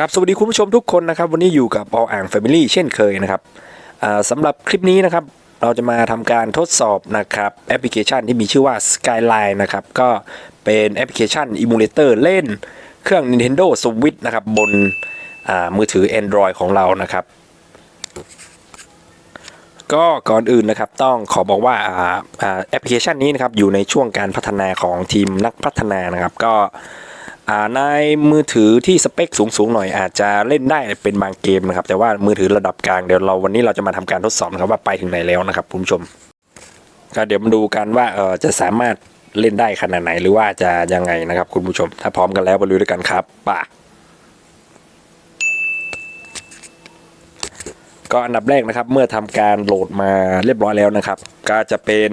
ครับสวัสดีคุณผู้ชมทุกคนนะครับ วันนี้อยู่กับออ่าง Family เช่นเคยนะครับสำหรับคลิปนี้นะครับ เราจะมาทำการทดสอบนะครับแอปพลิเคชันที่มีชื่อว่า Skyline นะครับ ก็เป็นแอปพลิเคชัน Emulator เล่นเครื่อง Nintendo Switch นะครับ บนมือถือ Android ของเรานะครับ ก็ก่อนอื่นนะครับต้องขอบอกว่าแอปพลิเคชันนี้นะครับอยู่ในช่วงการพัฒนาของทีมนักพัฒนานะครับ ก็ ในมือถือที่สเปคสูงๆหน่อยอาจจะเล่นได้เป็นบางเกมนะครับแต่ว่ามือถือระดับกลางเดี๋ยวเราวันนี้เราจะมาทำการทดสอบนะครับว่าไปถึงไหนแล้วนะครับคุณผู้ชมก็เดี๋ยวมาดูกันว่าเออจะสามารถเล่นได้ขนาดไหนหรือว่าจะยังไงนะครับคุณผู้ชม ถ้าพร้อมกันแล้วมาดูด้วยกันครับป่ะก็อันดับแรกนะครับเมื่อทำการโหลดมาเรียบร้อยแล้วนะครับ ก็จะเป็น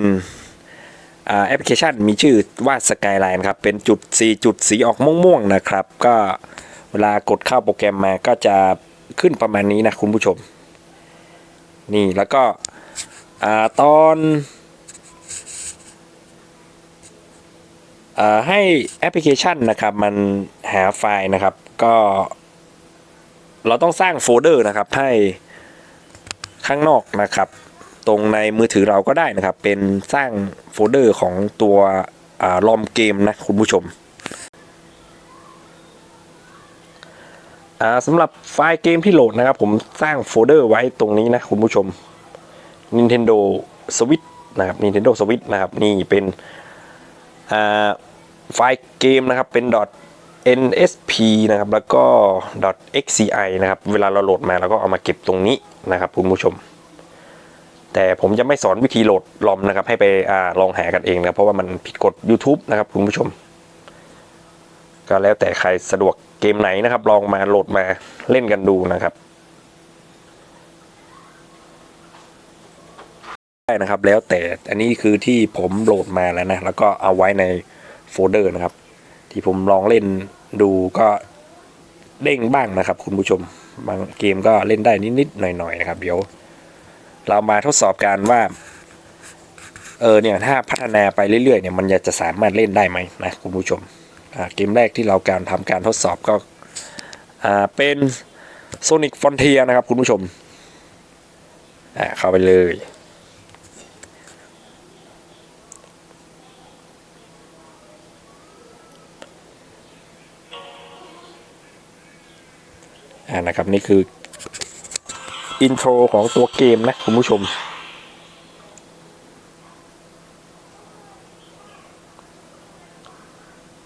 แอปพลิเคชันมีชื่อว่า Skyline ครับ เป็นจุดสีจุดสีออกม่วงๆนะครับ ก็เวลากดเข้าโปรแกรมมาก็จะขึ้นประมาณนี้นะคุณผู้ชม นี่แล้วก็อตอนอให้แอปพลิเคชันนะครับ มันหาไฟล์นะครับ ก็เราต้องสร้างโฟลเดอร์นะครับให้ข้างนอกนะครับ ตรงในมือถือเราก็ได้นะครับ เป็นสร้างโฟลเดอร์ของตัวลอมเกมนะคุณผู้ชมสำหรับไฟล์เกมที่โหลดนะครับ ผมสร้างโฟลเดอร์ไว้ตรงนี้นะคุณผู้ชม Nintendo Switch นะครับ Nintendo Switch นะครับ นี่เป็นไฟล์เกมนะครับเป็น .nsp นะครับ แล้วก็ .xci นะครับ เวลาเราโหลดมาเราก็เอามาเก็บตรงนี้นะครับคุณผู้ชม แต่ผมจะไม่สอนวิธีโหลดลอมนะครับ ให้ไปอลองหากันเองนะเพราะว่ามันผิดกฎ YouTube นะครับคุณผู้ชม ก็แล้วแต่ใครสะดวกเกมไหนนะครับ ลองมาโหลดมาเล่นกันดูนะครับได้นะครับแล้วแต่อันนี้คือที่ผมโหลดมาแล้วนะแล้วก็เอาไว้ในโฟลเดอร์นะครับ ที่ผมลองเล่นดูก็เด้งบ้างนะครับ คุณผู้ชมบางเกมก็เล่นได้นิดๆหน่อยๆนะครับ เดี๋ยว เรามาทดสอบกันว่า เออเนี่ยถ้าพัฒนาไปเรื่อยๆเนี่ยมันจะสามารถเล่นได้ไหมนะคุณผู้ชมเกมแรกที่เราการทำการทดสอบก็เป็น Sonic Frontier นะครับคุณผู้ชมเข้าไปเลยนะครับนี่คือ อินโทรของตัวเกมนะคุณผู้ชม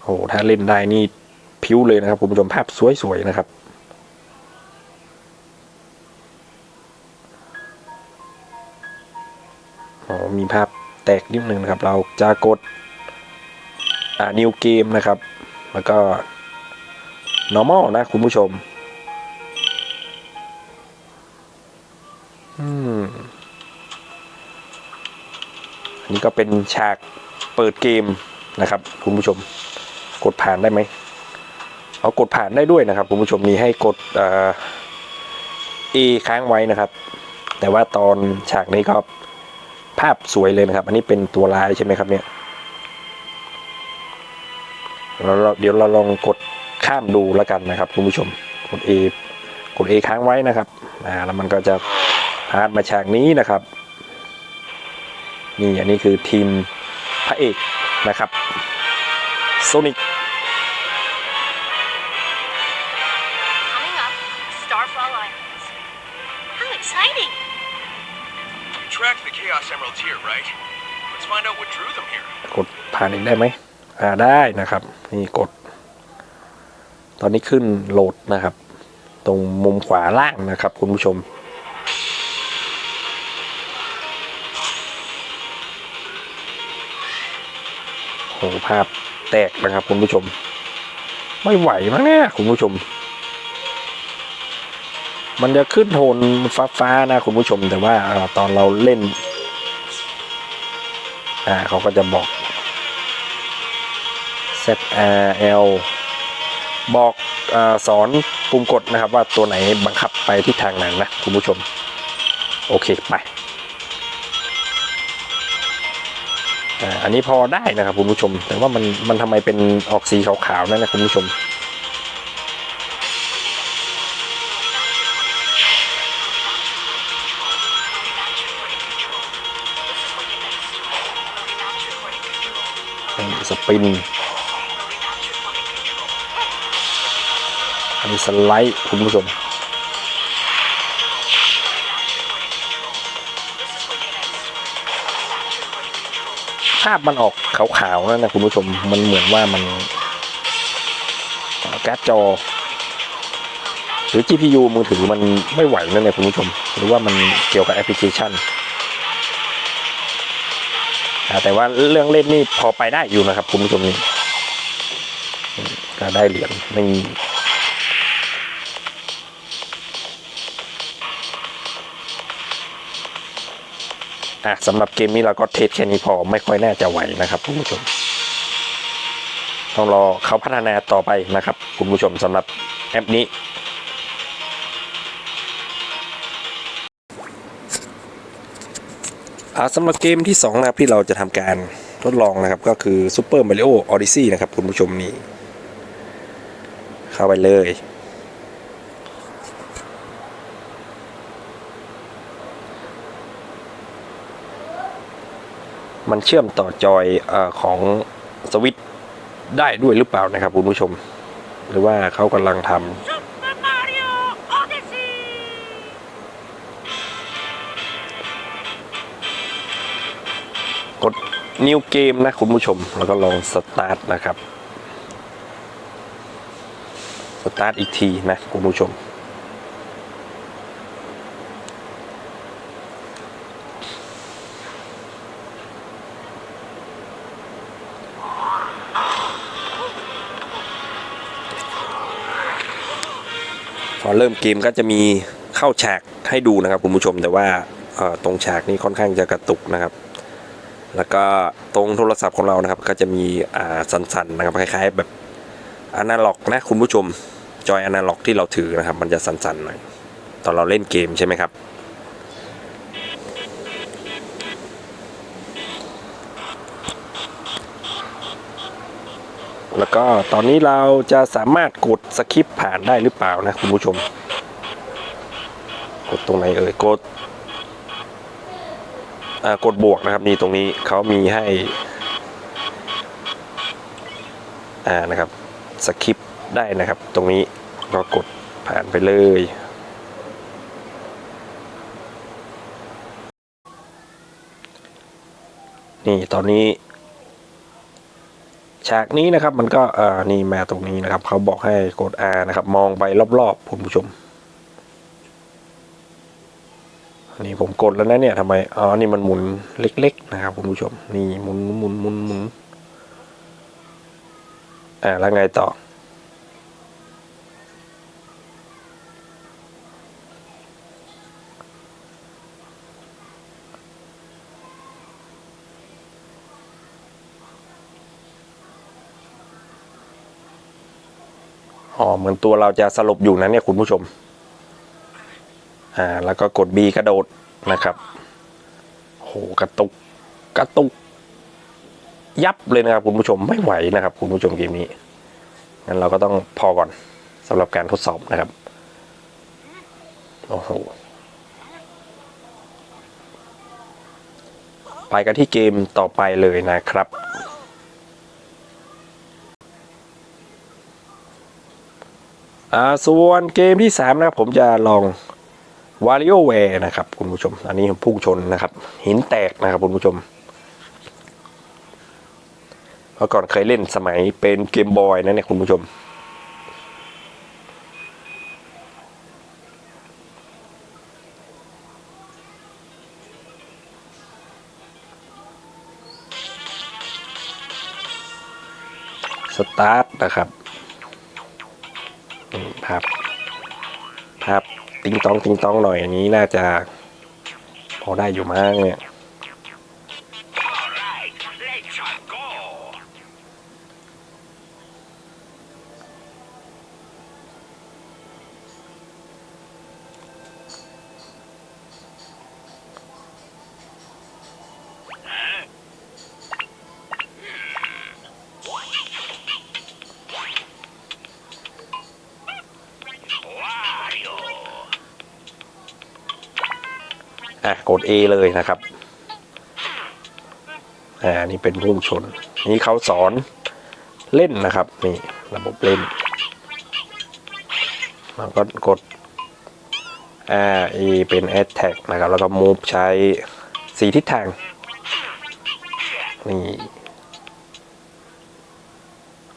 โอ้ถ้าเล่นได้นี่พิ้วเลยนะครับคุณผู้ชมภาพสวยๆนะครับอ๋อมีภาพแตกนิดนึงนะครับ เราจะกดอ่า new game นะครับ แล้วก็ normal นะคุณผู้ชม อันนี้ก็เป็นฉากเปิดเกมนะครับ คุณผู้ชม กดผ่านได้ไหมเอากดผ่านได้ด้วยนะครับ คุณผู้ชมมีให้กดเอค้างไว้นะครับ แต่ว่าตอนฉากนี้ก็ภาพสวยเลยนะครับ อันนี้เป็นตัวลายใช่ไหมครับเนี่ยเราเราเดี๋ยวเราลองกดข้ามดูแล้วกันนะครับ คุณผู้ชมกด A กด A ค้างไว้นะครับอ่าแล้วมันก็จะ พาดมาฉากนี้นะครับ นี่อันนี้คือทีมพระเอกนะครับโซนิก Coming up, Starfall Islands. How exciting! You tracked the Chaos Emeralds here, right? Let's find out what drew them here. กดผ่านอีกได้ไหมอ่าได้นะครับ นี่กด ตอนนี้ขึ้นโหลดนะครับ ตรงมุมขวาล่างนะครับ คุณผู้ชม โหภาพแตกนะครับคุณผู้ชม ไม่ไหวมั้งเนี่ยคุณผู้ชม มันจะขึ้นโทนฟ้าๆนะคุณผู้ชมแต่ว่าตอนเราเล่น อ่าเขาก็จะบอก Z R L บอกอาสอนปุ่มกดนะครับว่าตัวไหนบังคับไปทิศทางไหนนะคุณผู้ชม โอเคไป อันนี้พอได้นะครับคุณผู้ชม แต่ว่ามันมันทำไมเป็นออกสีขาวๆนั่นนะคุณผู้ชมสปินอันนี้สไลด์คุณผู้ชม ภาพมันออกขาวๆนั่นนะคุณผู้ชมมันเหมือนว่ามันการ์ดจอ หรือ GPU มือถือมันไม่ไหวนั่นแหละคุณผู้ชม หรือว่ามันเกี่ยวกับแอปพลิเคชันแต่ว่าเรื่องเล่นนี่พอไปได้อยู่นะครับ คุณผู้ชมนี่ก็ได้เหรียญไม่ อะสำหรับเกมนี้เราก็เทสแค่นี้พอไม่ค่อยน่าจะไหวนะครับคุณผู้ชม ต้องรอเขาพัฒนาต่อไปนะครับ คุณผู้ชมสำหรับแอปนี้อ่าสำหรับเกมที่2นะครับที่เราจะทำการทดลองนะครับ ก็คือ Super Mario Odyssey นะครับ คุณผู้ชมนี่ เข้าไปเลย มันเชื่อมต่อจอยอของสวิตได้ด้วยหรือเปล่านะครับคุณผู้ชม หรือว่าเขากำลังทำกด New Game นะคุณผู้ชม แล้วก็ลองสตาร์ทนะครับ สตาร์ทอีกทีนะคุณผู้ชม พอเริ่มเกมก็จะมีเข้าฉากให้ดูนะครับคุณผู้ชมแต่ว่าตรงฉากนี้ค่อนข้างจะกระตุกนะครับ แล้วก็ตรงโทรศัพท์ของเรานะครับ ก็จะมีสั่นๆนะครับคล้ายๆแบบอนาล็อกนะคุณผู้ชมจอยอนาล็อกที่เราถือนะครับ มันจะสั่นๆหน่อยตอนเราเล่นเกมใช่ไหมครับ แล้วก็ตอนนี้เราจะสามารถกดสคริปผ่านได้หรือเปล่านะคุณผู้ชม กดตรงไหนเอ่ยกดกดบวกนะครับนี่ตรงนี้เขามีให้อ่านะครับสคริปได้นะครับ ตรงนี้ก็กดผ่านไปเลยนี่ตอนนี้ ฉากนี้นะครับมันก็อ่านี่มาตรงนี้นะครับ เขาบอกให้กด R นะครับ มองไปรอบๆคุณผู้ชมนี่ผมกดแล้วนะเนี่ยทำไมอ๋อนี่มันหมุนเล็ก ๆ นะครับคุณผู้ชม นี่หมุนหมุนหมุนหมุนอ่าแล้วไงต่อ อ๋อเหมือนตัวเราจะสลบอยู่นะเนี่ยคุณผู้ชม อ่า แล้วก็กด B กระโดดนะครับโหกระตุกกระตุก ยับเลยนะครับคุณผู้ชมไม่ไหวนะครับ คุณผู้ชมเกมนี้งั้นเราก็ต้องพอก่อนสำหรับการทดสอบนะครับโอ้โหไปกันที่เกมต่อไปเลยนะครับ อ่าส่วนเกมที่ 3 นะครับ ผมจะลองวาริโอแวร์นะครับ คุณผู้ชม อันนี้พุ่งชนนะครับ หินแตกนะครับ คุณผู้ชมเมื่อก่อนเคยเล่นสมัยเป็นเกมบอยนะเนี่ยคุณผู้ชมสตาร์ทนะครับ ภาพ ภาพติงตองติงตองหน่อยอันนี้น่าจะ พอได้อยู่มั้งเนี่ย อะกด A เลยนะครับอ่านี่เป็นพุ่งชน นี่เขาสอนเล่นนะครับ นี่ระบบเล่นเราก็กดอ่า E เป็น attack นะครับ แล้วก็ move ใช้สีทิศทาง นี่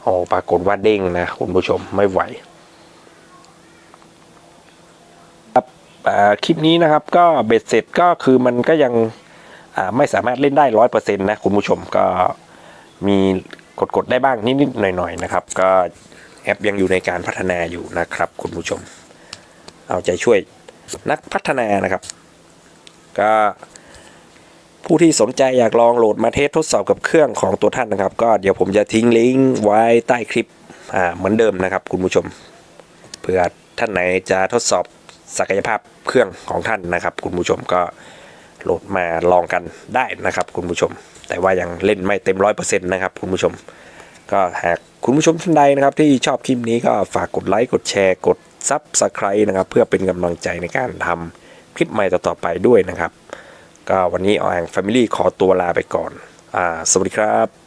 โอ้ปรากฏว่าเด้งนะคุณผู้ชมไม่ไหว คลิปนี้นะครับก็เบ็ดเสร็จก็คือมันก็ยังไม่สามารถเล่นได้ร้อยเปอร์เซ็นต์นะคุณผู้ชมก็มีกดๆได้บ้างนิดๆหน่อยๆนะครับ ก็แอปยังอยู่ในการพัฒนาอยู่นะครับ คุณผู้ชม เอาใจช่วยนักพัฒนานะครับ ก็ผู้ที่สนใจอยากลองโหลดมาเทสทดสอบกับเครื่องของตัวท่านนะครับ ก็เดี๋ยวผมจะทิ้งลิงก์ไว้ใต้คลิปเหมือนเดิมนะครับ คุณผู้ชมเผื่อท่านไหนจะทดสอบ ศักยภาพเครื่องของท่านนะครับ คุณผู้ชมก็โหลดมาลองกันได้นะครับ คุณผู้ชม แต่ว่ายังเล่นไม่เต็มร้อยเปอร์เซ็นต์นะครับ คุณผู้ชม ก็หากคุณผู้ชมท่านใดนะครับ ที่ชอบคลิปนี้ก็ฝากกดไลค์กดแชร์กดซับสไครต์นะครับ เพื่อเป็นกำลังใจในการทำคลิปใหม่ต่อๆไปด้วยนะครับ ก็วันนี้ออแองแฟมิลี่ขอตัวลาไปก่อน อ่า สวัสดีครับ